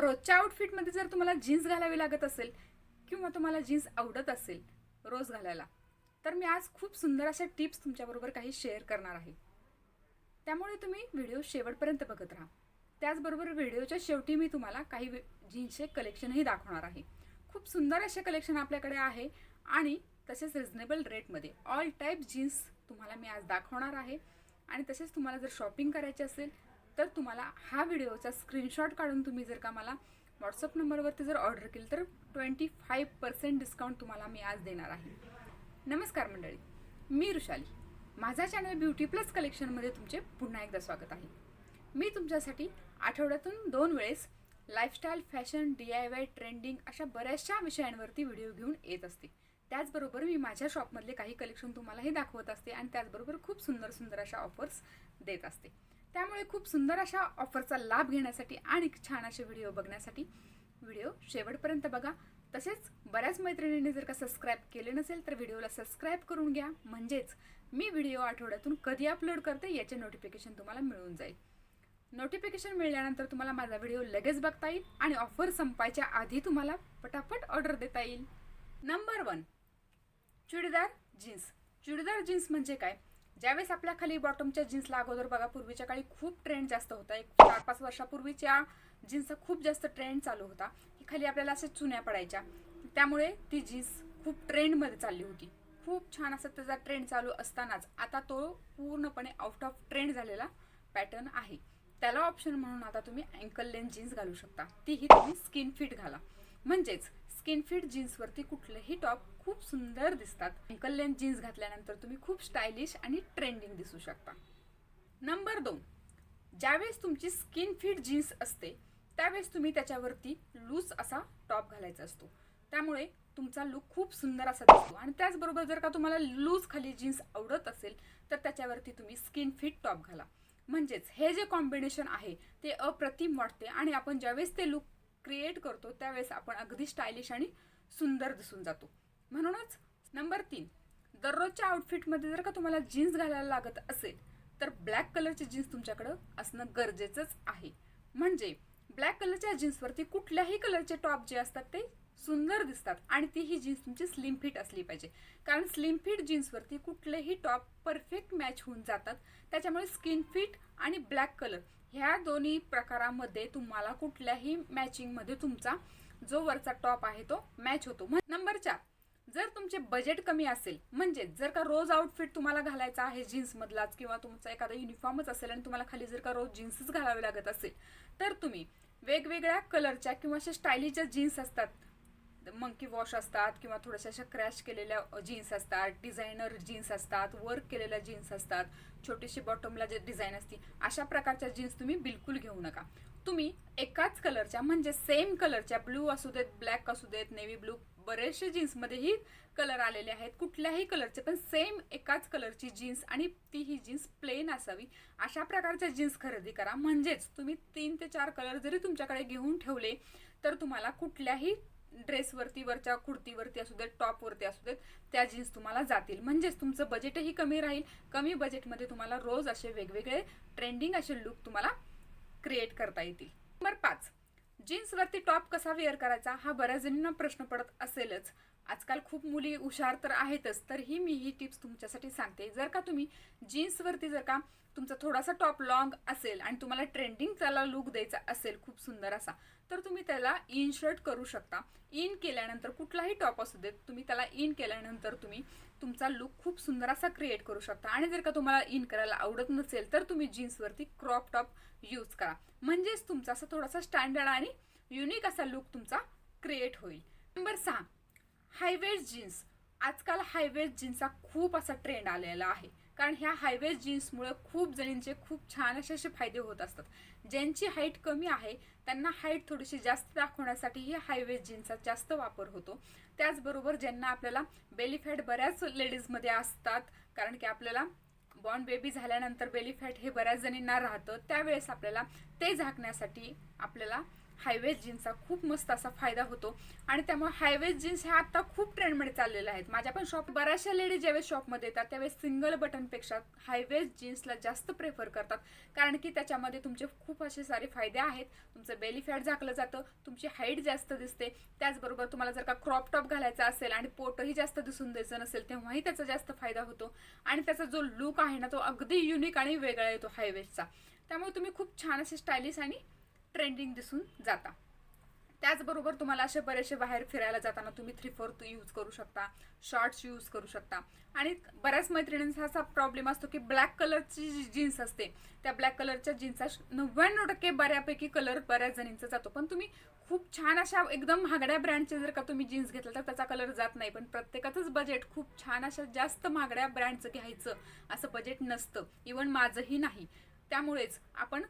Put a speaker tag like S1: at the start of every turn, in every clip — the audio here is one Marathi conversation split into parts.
S1: रोजच्या आउटफिटमध्ये जर तुम्हाला जीन्स घालावी लागत असेल किंवा तुम्हाला जीन्स आवडत असेल रोज घालायला तर मी आज खूप सुंदर अशा टिप्स तुमच्याबरोबर काही शेअर करणार आहे. त्यामुळे तुम्ही व्हिडिओ शेवटपर्यंत बघत राहा. त्याचबरोबर व्हिडिओच्या शेवटी मी तुम्हाला काही जीन्सचे कलेक्शनही दाखवणार आहे. खूप सुंदर असे कलेक्शन आपल्याकडे आहे आणि तसेच रिझनेबल रेटमध्ये ऑल टाईप जीन्स तुम्हाला मी आज दाखवणार आहे. आणि तसेच तुम्हाला जर शॉपिंग करायची असेल तर तुम्हाला हा व्हिडिओचा स्क्रीनशॉट काढून तुम्ही जर का मला व्हॉट्सअप नंबरवरती जर ऑर्डर केली तर ट्वेंटी फाईव्ह पर्सेंट डिस्काउंट तुम्हाला मी आज देणार आहे. नमस्कार मंडळी मी ऋषाली माझा चॅनल ब्युटी प्लस कलेक्शनमध्ये तुमचे पुन्हा एकदा स्वागत आहे. मी तुमच्यासाठी आठवड्यातून दोन वेळेस lifestyle fashion D I Y trending अशा बऱ्याचशा विषयांवरती व्हिडिओ घेऊन येत असते. त्याचबरोबर मी माझ्या शॉपमधले काही कलेक्शन तुम्हालाही दाखवत असते आणि त्याचबरोबर खूप सुंदर सुंदर अशा ऑफर्स देत असते. त्यामुळे खूप सुंदर अशा ऑफरचा लाभ घेण्यासाठी आणि छान असे व्हिडिओ बघण्यासाठी व्हिडिओ शेवटपर्यंत बघा. तसेच बऱ्याच मैत्रिणींनी जर का सबस्क्राईब केले नसेल तर व्हिडिओला सबस्क्राईब करून घ्या. म्हणजेच मी व्हिडिओ आठवड्यातून कधी अपलोड करते याचे नोटिफिकेशन तुम्हाला मिळून जाईल. नोटिफिकेशन मिळाल्यानंतर तुम्हाला माझा व्हिडिओ लगेच बघता येईल आणि ऑफर संपायच्या आधी तुम्हाला पटापट ऑर्डर देता येईल. Number one churidar jeans churidar jeans म्हणजे काय? ज्यावेळेस आपल्या खाली बॉटमच्या जीन्सला अगोदर बघा पूर्वीच्या काळी खूप ट्रेंड जास्त होता. एक चार पाच वर्षापूर्वीच्या जीन्सचा खूप जास्त ट्रेंड चालू होता. की खाली आपल्याला अशा चुन्या पडायच्या. त्यामुळे ती जीन्स खूप ट्रेंडमध्ये चालली होती. खूप छान असं त्याचा ट्रेंड चालू असतानाच आता तो पूर्णपणे आउट ऑफ ट्रेंड झालेला पॅटर्न आहे. त्याला ऑप्शन म्हणून आता तुम्ही अँकल लेन जीन्स घालू शकता. तीही तुम्ही स्किन फिट घाला. म्हणजेच स्किन फिट जीन्सवरती कुठलेही टॉप खूप सुंदर दिसतात. अँकल लेंथ जीन्स घातल्यानंतर तुम्ही खूप स्टायलिश आणि ट्रेंडिंग दिसू शकता. नंबर दोन. ज्यावेळेस तुमची स्किन फिट जीन्स असते त्यावेळेस तुम्ही त्याच्यावरती लूज असा टॉप घालायचा असतो. त्यामुळे तुमचा लुक खूप सुंदर असा दिसतो. आणि त्याचबरोबर जर का तुम्हाला लूज खाली जीन्स आवडत असेल तर त्याच्यावरती तुम्ही स्किन फिट टॉप घाला. म्हणजेच हे जे कॉम्बिनेशन आहे ते अप्रतिम वाटते. आणि आपण ज्यावेळेस ते लुक क्रिएट करतो त्यावेळेस आपण अगदी स्टायलिश आणि सुंदर दिसून जातो. म्हणूनच नंबर तीन दररोजच्या आउटफिटमध्ये जर का तुम्हाला जीन्स घालायला लागत असेल तर ब्लॅक कलरची जीन्स तुमच्याकडं असणं गरजेचंच आहे. म्हणजे ब्लॅक कलरच्या जीन्सवरती कुठल्याही कलरचे टॉप जे असतात ते सुंदर दिसतात आणि ती ही जीन्स तुमची स्लिम फिट असली पाहिजे. कारण स्लिम फिट जीन्सवरती कुठलेही टॉप परफेक्ट मॅच होऊन जातात. त्याच्यामुळे स्किन फिट आणि ब्लॅक कलर ह्या दोन्ही प्रकारामध्ये तुम्हाला कुठल्याही मॅचिंगमध्ये तुमचा जो वरचा टॉप आहे तो मॅच होतो. नंबर चार. जर तुमचे बजेट कमी असेल म्हणजे जर का रोज आउटफिट तुम्हाला घालायचा आहे जीन्समधलाच किंवा तुमचा एखादा युनिफॉर्मच असेल आणि तुम्हाला खाली जर का रोज जीन्सच घालावे लागत असेल तर तुम्ही वेगवेगळ्या कलरच्या किंवा अशा स्टायलीच्या जीन्स असतात. मंकी वॉश असतात किंवा थोड्याशा अशा क्रॅश केलेल्या जीन्स असतात डिझायनर जीन्स असतात वर्क केलेल्या जीन्स असतात छोटीशी बॉटमला जे डिझाईन असते अशा प्रकारच्या जीन्स तुम्ही बिलकुल घेऊ नका. तुम्ही एकाच कलरच्या म्हणजे सेम कलरच्या ब्लू असू देत ब्लॅक असू देत नेव्ही ब्लू बरेचसे जीन्समध्येही कलर आलेले आहेत. कुठल्याही कलरचे पण सेम एकाच कलरची जीन्स आणि ती ही जीन्स प्लेन असावी. अशा प्रकारच्या जीन्स खरेदी करा. म्हणजेच तुम्ही तीन ते चार कलर जरी तुमच्याकडे घेऊन ठेवले तर तुम्हाला कुठल्याही ड्रेसवरती वरच्या कुर्तीवरती असू देत टॉपवरती असू देत त्या जीन्स तुम्हाला जातील. म्हणजेच तुमचं बजेटही कमी राहील. कमी बजेटमध्ये तुम्हाला रोज असे वेगवेगळे ट्रेंडिंग असे लुक तुम्हाला क्रिएट करता येतील. नंबर पाच. जीन्सवरती टॉप कसा वेअर करायचा हा बऱ्याच जणींना प्रश्न पडत असेलच. आजकाल खूप मुली हुशार तर आहेतच तरीही मी ही टिप्स तुमच्यासाठी सांगते. जर का तुम्ही जीन्सवरती जर का तुमचा थोडासा टॉप लॉंग असेल आणि तुम्हाला ट्रेंडिंग त्याला लुक द्यायचा असेल खूप सुंदर असा तर तुम्ही त्याला इन शर्ट करू शकता. इन केल्यानंतर कुठलाही टॉप असू देत तुम्ही त्याला इन केल्यानंतर तुम्ही तुमचा लुक खूप सुंदर असा क्रिएट करू शकता. आणि जर का तुम्हाला इन करायला आवडत नसेल तर तुम्ही जीन्सवरती क्रॉप टॉप यूज करा. म्हणजेच तुमचा असा थोडासा स्टँडर्ड आणि युनिक असा लुक तुमचा क्रिएट होईल. नंबर सहा हायवेज जीन्स. आजकाल हायवेज जीन्सचा खूप असा ट्रेंड आलेला आहे. कारण ह्या हायवेस्ट जीन्समुळे खूप जणींचे खूप छान असे असे फायदे होत असतात. ज्यांची हाईट कमी आहे त्यांना हाईट थोडीशी जास्त दाखवण्यासाठी ही हायवेस्ट जीन्सचा जास्त वापर होतो. त्याचबरोबर ज्यांना आपल्याला बेली फॅट बऱ्याच लेडीजमध्ये असतात कारण की आपल्याला बॉर्न बेबी झाल्यानंतर बेली फॅट हे बऱ्याच जणींना राहतं त्यावेळेस आपल्याला ते झाकण्यासाठी आपल्याला हायवेज जीन्सचा खूप मस्त असा फायदा होतो. आणि त्यामुळे हायवेज जीन्स ह्या आता खूप ट्रेंडमध्ये चाललेल्या आहेत. माझ्या पण शॉप बऱ्याचशा लेडीज ज्यावेळेस शॉपमध्ये येतात त्यावेळेस सिंगल बटनपेक्षा हायवेज जीन्सला जास्त प्रेफर करतात. कारण की त्याच्यामध्ये तुमचे खूप असे सारे फायदे आहेत. तुमचं बेली फॅट झाकलं जातं तुमची हाईट जास्त दिसते. त्याचबरोबर तुम्हाला जर का क्रॉप टॉप घालायचा असेल आणि पोटही जास्त दिसून द्यायचं नसेल तेव्हाही त्याचा जास्त फायदा होतो. आणि त्याचा जो लुक आहे ना तो अगदी युनिक आणि वेगळा येतो हायवेजचा त्यामुळे तुम्ही खूप छान असे स्टायलिश आणि ट्रेंडिंग दिसून जाता. त्याचबरोबर तुम्हाला असे बरेचसे बाहेर फिरायला जाताना तुम्ही थ्री फोर्थ यूज करू शकता शॉर्ट्स यूज करू शकता. आणि बऱ्याच मैत्रिणींचा असा प्रॉब्लेम असतो की ब्लॅक कलरची जी जीन्स असते त्या ब्लॅक कलरच्या जीन्सचा नव्याण्णव टक्के बऱ्यापैकी कलर बऱ्याच जणींचा जातो. पण तुम्ही खूप छान अशा एकदम महागड्या ब्रँडचे जर का तुम्ही जीन्स घेतलं तर त्याचा कलर जात नाही. पण प्रत्येकाचंच बजेट खूप छान अशा जास्त महागड्या ब्रँडचं घ्यायचं असं बजेट नसतं. इवन माझंही नाही. त्यामुळेच आपण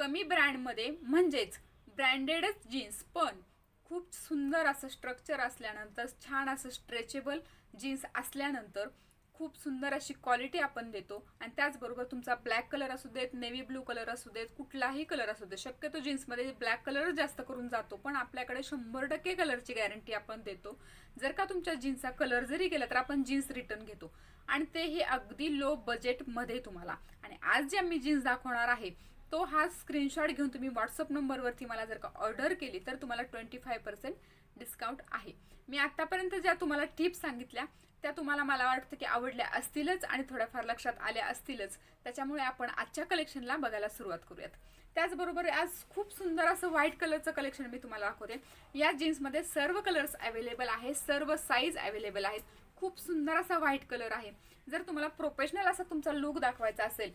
S1: कमी ब्रँडमध्ये म्हणजेच ब्रँडेडच जीन्स पण खूप सुंदर असं स्ट्रक्चर असल्यानंतर छान असं स्ट्रेचेबल जीन्स असल्यानंतर खूप सुंदर अशी क्वालिटी आपण देतो. आणि त्याचबरोबर तुमचा ब्लॅक कलर असू देत नेव्ही ब्लू कलर असू देत कुठलाही कलर असू देत शक्यतो जीन्समध्ये ब्लॅक कलर जास्त करून जातो पण आपल्याकडे शंभर टक्के कलरची गॅरंटी आपण देतो. जर का तुमच्या जीन्सचा कलर जरी गेला तर आपण जीन्स रिटर्न घेतो. आणि तेही अगदी लो बजेटमध्ये तुम्हाला. आणि आज जे मी जीन्स दाखवणार आहे तो हा स्क्रीनशॉट घेऊन तुम्ही व्हॉट्सअप नंबरवरती मला जर का ऑर्डर केली तर तुम्हाला ट्वेंटी फाय पर्सेंट डिस्काउंट आहे. मी आत्तापर्यंत ज्या तुम्हाला टिप्स सांगितल्या त्या तुम्हाला मला वाटतं की आवडल्या असतीलच आणि थोड्याफार लक्षात आल्या असतीलच. त्याच्यामुळे आपण आजच्या कलेक्शनला बघायला सुरुवात करूयात. त्याचबरोबर आज खूप सुंदर असं व्हाईट कलरचं कलेक्शन मी तुम्हाला दाखवते. या जीन्समध्ये सर्व कलर्स अवेलेबल आहे सर्व साईज अवेलेबल आहेत. खूप सुंदर असा व्हाईट कलर आहे. जर तुम्हाला प्रोफेशनल असा तुमचा लुक दाखवायचा असेल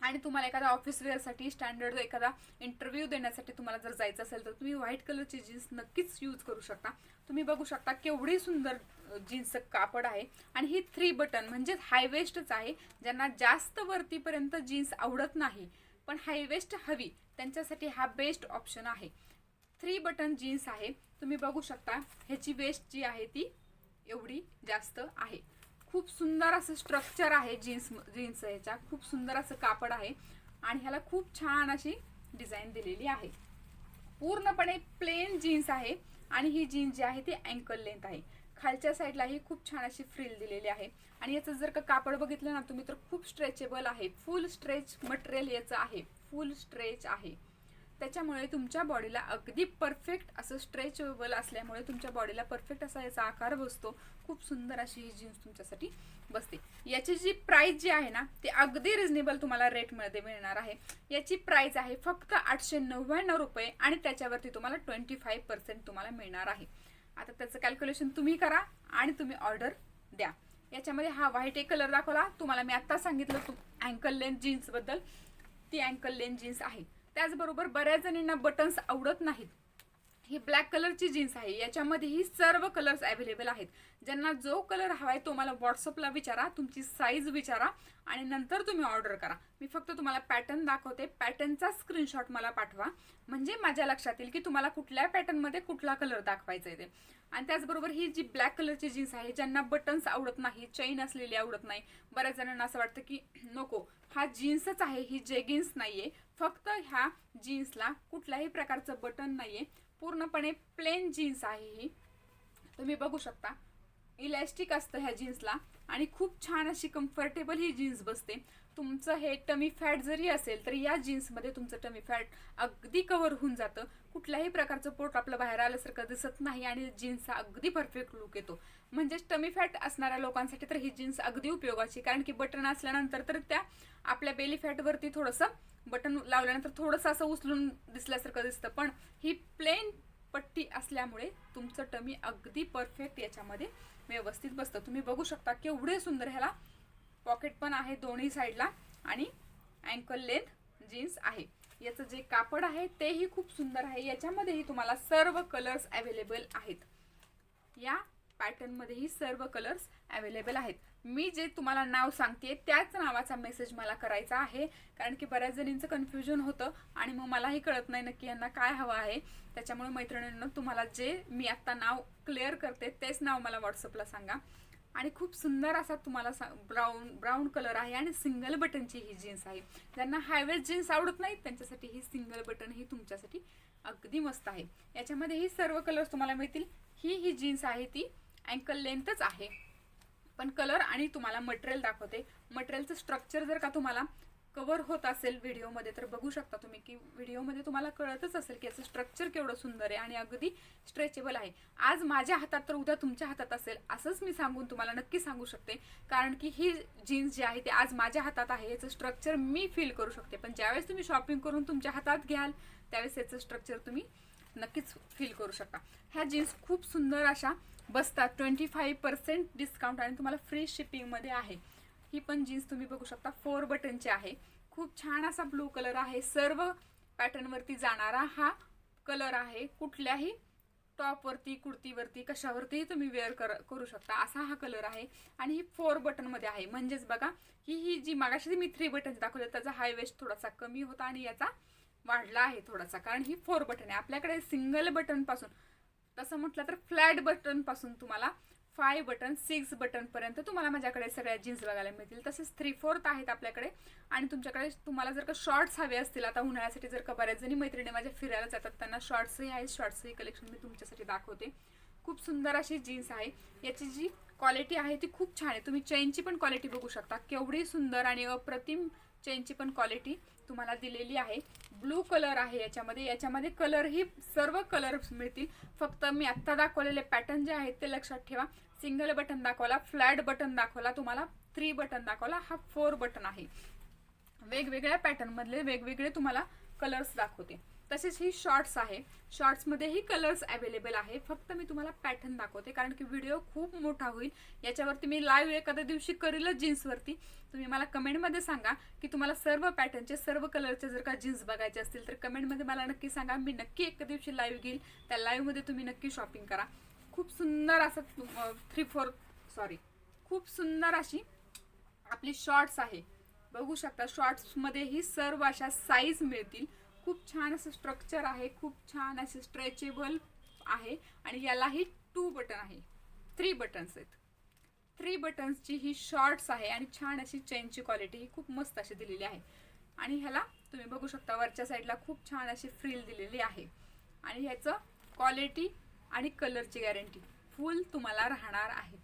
S1: आणि तुम्हाला एखादा ऑफिस वेअरसाठी स्टँडर्ड एखादा इंटरव्ह्यू देण्यासाठी तुम्हाला जर जायचं असेल तर तुम्ही व्हाईट कलरची जीन्स नक्कीच यूज करू शकता. तुम्ही बघू शकता केवढी सुंदर जीन्सचं कापड आहे. आणि ही थ्री बटन म्हणजेच हायवेस्टच आहे. ज्यांना जास्त वरतीपर्यंत जीन्स आवडत नाही पण हायवेस्ट हवी त्यांच्यासाठी हा बेस्ट ऑप्शन आहे. थ्री बटन जीन्स आहे. तुम्ही बघू शकता ह्याची वेस्ट जी आहे ती एवढी जास्त आहे. खूप सुंदर असं स्ट्रक्चर आहे जीन्स जीन्स ह्याच्या. खूप सुंदर असं कापड आहे. आणि ह्याला खूप छान अशी डिझाईन दिलेली आहे. पूर्णपणे प्लेन जीन्स आहे. आणि ही जीन्स जी आहे ती अँकल लेंथ आहे. खालच्या साईडलाही खूप छान अशी फ्रिल दिलेली आहे. आणि याचं जर का कापड बघितलं ना तुम्ही तर खूप स्ट्रेचेबल आहे. फुल स्ट्रेच मटेरियल याचं आहे. फुल स्ट्रेच आहे. त्याच्यामुळे तुमच्या बॉडीला अगदी परफेक्ट असं स्ट्रेचेबल असल्यामुळे तुमच्या बॉडीला परफेक्ट असा याचा आकार बसतो. खूप सुंदर अशी ही जीन्स तुमच्यासाठी बसते. याची जी प्राईस जी आहे ना ती अगदी रिझनेबल तुम्हाला रेटमध्ये मिळणार आहे. याची प्राईस आहे फक्त आठशे नव्याण्णव रुपये आणि त्याच्यावरती तुम्हाला ट्वेंटी फाईव्ह पर्सेंट तुम्हाला मिळणार आहे. आता त्याचं कॅल्क्युलेशन तुम्ही करा आणि तुम्ही ऑर्डर द्या. याच्यामध्ये हा व्हाईट एक कलर दाखवला. तुम्हाला मी आत्ता सांगितलं तू अँकल लेंथ जीन्सबद्दल ती अँकल लेंथ जीन्स आहे. त्याचबरोबर बऱ्याच जणींना बटन्स आवडत नाहीत. ही ब्लॅक कलरची जीन्स आहे. याच्यामध्येही सर्व कलर्स अवेलेबल आहेत. ज्यांना जो कलर हवा आहे तो मला व्हॉट्सअपला विचारा तुमची साईज विचारा आणि नंतर तुम्ही ऑर्डर करा. मी फक्त तुम्हाला पॅटर्न दाखवते. पॅटर्नचा स्क्रीनशॉट मला पाठवा. म्हणजे माझ्या लक्षात येईल की तुम्हाला कुठल्या पॅटर्नमध्ये कुठला कलर दाखवायचा आहे ते. आणि त्याचबरोबर ही जी ब्लॅक कलरची जीन्स आहे ज्यांना बटन्स आवडत नाही चैन असलेली आवडत नाही बऱ्याच जणांना असं वाटतं की नको हा जीन्सच आहे ही जेगिन्स आहे फक्त ह्या जीन्सला कुठल्याही प्रकारचं बटन नाहीये. पूर्णपणे प्लेन जीन्स आहे ही. तुम्ही बघू शकता. इलॅस्टिक असतं ह्या जीन्सला आणि खूप छान अशी कम्फर्टेबल ही जीन्स बसते. तुमचं हे टमी फॅट जरी असेल तरी या जीन्समध्ये तुमचं टमी फॅट अगदी कव्हर होऊन जातं. कुठल्याही प्रकारचं पोट आपलं बाहेर आल्यासारखं दिसत नाही आणि जीन्सचा अगदी परफेक्ट लुक येतो. म्हणजेच टमी फॅट असणाऱ्या लोकांसाठी तर ही जीन्स अगदी उपयोगाची कारण की बटन असल्यानंतर तर त्या आपल्या बेली फॅटवरती थोडंसं बटन लावल्यानंतर थोडंसं असं उचलून दिसल्यासारखं दिसतं. पण ही प्लेन पट्टी असल्यामुळे तुमचं टमी अगदी परफेक्ट याच्यामध्ये व्यवस्थित बसतं. तुम्ही बघू शकता केवढे सुंदर ह्याला पॉकेट पण आहे दोन्ही साईडला आणि अँकल लेंथ जीन्स आहे. याचं जे कापड आहे तेही खूप सुंदर आहे. याच्यामध्येही तुम्हाला सर्व कलर्स अवेलेबल आहेत. या पॅटर्नमध्येही सर्व कलर्स अवेलेबल आहेत. मी जे तुम्हाला नाव सांगते त्याच नावाचा मेसेज मला करायचा आहे. कारण की बऱ्याच जणींचं कन्फ्युजन होतं आणि मग मलाही कळत नाही नक्की यांना काय हवं आहे. त्याच्यामुळे मैत्रिणींना तुम्हाला जे मी आत्ता नाव क्लिअर करते तेच नाव मला व्हॉट्सअपला सांगा. आणि खूप सुंदर असा तुम्हाला ब्राऊन ब्राऊन कलर आहे आणि सिंगल बटनची ही जीन्स आहे. ज्यांना हायवेज जीन्स आवडत नाहीत त्यांच्यासाठी ही सिंगल बटन ही तुमच्यासाठी अगदी मस्त आहे. याच्यामध्ये ही सर्व कलर्स तुम्हाला मिळतील. ही ही जीन्स आहे ती. अँकल लेंथच आहे. पण कलर आणि तुम्हाला मटेरियल दाखवते. मटेरियलचं स्ट्रक्चर जर का तुम्हाला कवर होत असेल व्हिडिओमध्ये तर बघू शकता तुम्ही की व्हिडिओमध्ये तुम्हाला कळतच असेल की याचं स्ट्रक्चर केवढं सुंदर आहे आणि अगदी स्ट्रेचेबल आहे. आज माझ्या हातात तर उद्या तुमच्या हातात असेल असंच मी सांगून तुम्हाला नक्की सांगू शकते. कारण की ही जीन्स जी आहे ते आज माझ्या हातात आहे याचं स्ट्रक्चर मी फील करू शकते. पण ज्यावेळेस तुम्ही शॉपिंग करून तुमच्या हातात घ्याल त्यावेळेस याचं स्ट्रक्चर तुम्ही नक्कीच फील करू शकता. ह्या जीन्स खूप सुंदर अशा बसतात. ट्वेंटी फाईव्ह पर्सेंट डिस्काउंट आणि तुम्हाला फ्री शिपिंगमध्ये आहे. ही पण जीन्स तुम्ही बघू शकता. फोर बटनची आहे. खूप छान असा ब्लू कलर आहे. सर्व पॅटर्नवरती जाणारा हा कलर आहे. कुठल्याही टॉपवरती कुर्तीवरती कशावरतीही तुम्ही वेअर कर करू शकता. असा हा कलर आहे. आणि ही फोर बटनमध्ये आहे. म्हणजेच बघा ही ही जी मागाशी मी थ्री बटन दाखवले त्याचा हाय वेस्ट थोडासा कमी होता आणि याचा वाढला आहे थोडासा. कारण ही फोर बटन आहे. आपल्याकडे सिंगल बटनपासून तसं म्हटलं तर फ्लॅट बटनपासून तुम्हाला फाय बटन सिक्स बटनपर्यंत तुम्हाला माझ्याकडे सगळ्या जीन्स बघायला मिळतील. तसेच थ्री फोर्थ आहेत आपल्याकडे. आणि तुमच्याकडे तुम्हाला जर का शॉर्ट्स हवे असतील आता उन्हाळ्यासाठी जर का बऱ्याच जणी मैत्रिणी माझ्या फिरायला जातात त्यांना शॉर्ट्सही आहेत. शॉर्ट्सही कलेक्शन मी तुमच्यासाठी दाखवते. खूप सुंदर अशी जीन्स आहे. याची जी क्वालिटी आहे ती खूप छान आहे. तुम्ही चेनची पण क्वालिटी बघू शकता. केवढी सुंदर आणि अप्रतिम चेनची पण क्वालिटी तुम्हाला दिलेली आहे. ब्लू कलर आहे याच्यामध्ये. याच्यामध्ये कलरही सर्व कलर मिळतील. फक्त मी आत्ता दाखवलेले पॅटर्न जे आहेत ते लक्षात ठेवा. सिंगल बटन दाखवला फ्लॅट बटन दाखवला तुम्हाला थ्री बटन दाखवला हा फोर बटन आहे. वेगवेगळ्या पॅटर्नमधले वेगवेगळे तुम्हाला कलर्स दाखवते. तसेच ही शॉर्ट्स आहे. शॉर्ट्समध्येही कलर्स अवेलेबल आहे. फक्त मी तुम्हाला पॅटर्न दाखवते कारण की व्हिडिओ खूप मोठा होईल. याच्यावरती मी लाईव्ह एखाद्या दिवशी करीलच जीन्सवरती तुम्ही मला कमेंटमध्ये सांगा की तुम्हाला सर्व पॅटर्नचे सर्व कलरचे जर का जीन्स बघायचे असतील तर कमेंटमध्ये मला नक्की सांगा. मी नक्की एका दिवशी लाईव्ह घेईल. त्या लाईव्हमध्ये तुम्ही नक्की शॉपिंग करा. खूप सुंदर असं थ्री फोर सॉरी खूप सुंदर अशी आपली शॉर्ट्स आहे. बघू शकता शॉर्ट्समध्येही सर्व अशा साईज मिळतील. खूप छान असं स्ट्रक्चर आहे खूप छान असे स्ट्रेचेबल आहे. आणि यालाही टू बटन आहे. थ्री बटन्स आहेत. थ्री बटन्सची ही शॉर्ट्स आहे आणि छान अशी चेनची क्वालिटी ही खूप मस्त अशी दिलेली आहे. आणि ह्याला तुम्ही बघू शकता वरच्या साईडला खूप छान अशी फ्रील दिलेली आहे. आणि ह्याचं क्वालिटी आणि कलरची गॅरंटी फुल तुम्हाला राहणार आहे.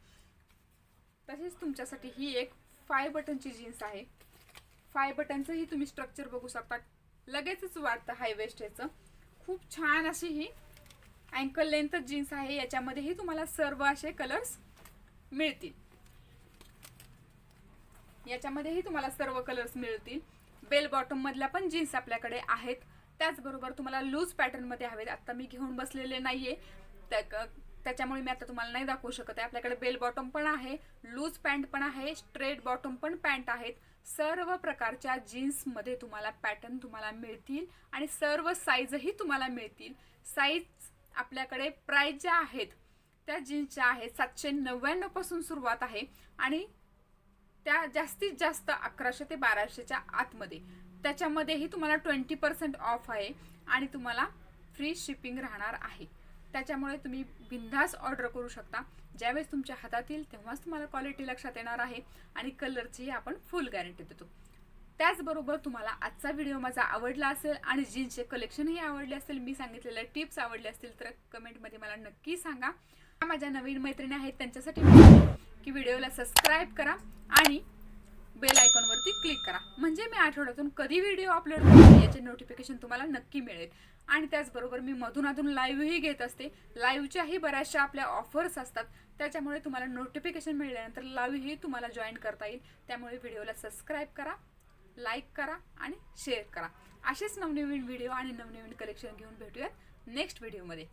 S1: तसेच तुमच्यासाठी ही एक फाय बटनची जीन्स आहे. फाय बटनचंही तुम्ही स्ट्रक्चर बघू शकता. लगेचच वाढतं हाय खूप छान अशी ही अँकल लेंथ जीन्स आहे. याच्यामध्येही तुम्हाला सर्व असे कलर्स मिळतील. याच्यामध्येही तुम्हाला सर्व कलर्स मिळतील. बेल बॉटममधल्या पण जीन्स आपल्याकडे आहेत. त्याचबरोबर तुम्हाला लूज पॅटर्नमध्ये हवेत. आत्ता मी घेऊन बसलेले नाहीये. त्याच्यामुळे मी आता तुम्हाला नाही दाखवू शकत आहे. आपल्याकडे बेल बॉटम पण आहे लूज पॅन्ट पण आहे स्ट्रेट बॉटम पण पॅन्ट आहेत. सर्व प्रकारच्या जीन्समध्ये तुम्हाला पॅटर्न तुम्हाला मिळतील आणि सर्व साईजही तुम्हाला मिळतील. साईज आपल्याकडे प्राईज ज्या आहेत त्या जीन्सच्या आहेत सातशे नव्याण्णवपासून सुरुवात आहे आणि त्या जास्तीत जास्त अकराशे ते बाराशेच्या आतमध्ये. त्याच्यामध्येही तुम्हाला ट्वेंटी पर्सेंट ऑफ आहे आणि तुम्हाला फ्री शिपिंग राहणार आहे. त्याच्यामुळे तुम्ही बिनधास ऑर्डर करू शकता. ज्यावेळेस तुमच्या हातात येईल तेव्हाच तुम्हाला क्वालिटी लक्षात येणार आहे आणि कलरचीही आपण फुल गॅरंटी देतो. त्याचबरोबर तुम्हाला आजचा व्हिडिओ माझा आवडला असेल आणि जीन्सचे कलेक्शनही आवडले असेल मी सांगितलेल्या टिप्स आवडले असतील तर कमेंटमध्ये मला नक्की सांगा. माझ्या नवीन मैत्रिणी आहेत त्यांच्यासाठी की व्हिडिओला सबस्क्राईब करा आणि बेल आयकॉनवरती क्लिक करा. म्हणजे मी आठवड्यातून कधी व्हिडिओ अपलोड करते याचे नोटिफिकेशन तुम्हाला नक्की मिळेल. आणि त्याचबरोबर मी मधून अधून लाईव्हही घेत असते. लाईव्हच्याही बऱ्याचशा आपल्या ऑफर्स असतात. त्याच्यामुळे तुम्हाला नोटिफिकेशन मिळाल्यानंतर लाईव्हही तुम्हाला जॉईन करता येईल. त्यामुळे व्हिडिओला सबस्क्राईब करा लाईक करा आणि शेअर करा. असेच नवनवीन व्हिडिओ आणि नवनवीन कलेक्शन घेऊन भेटूयात नेक्स्ट व्हिडिओमध्ये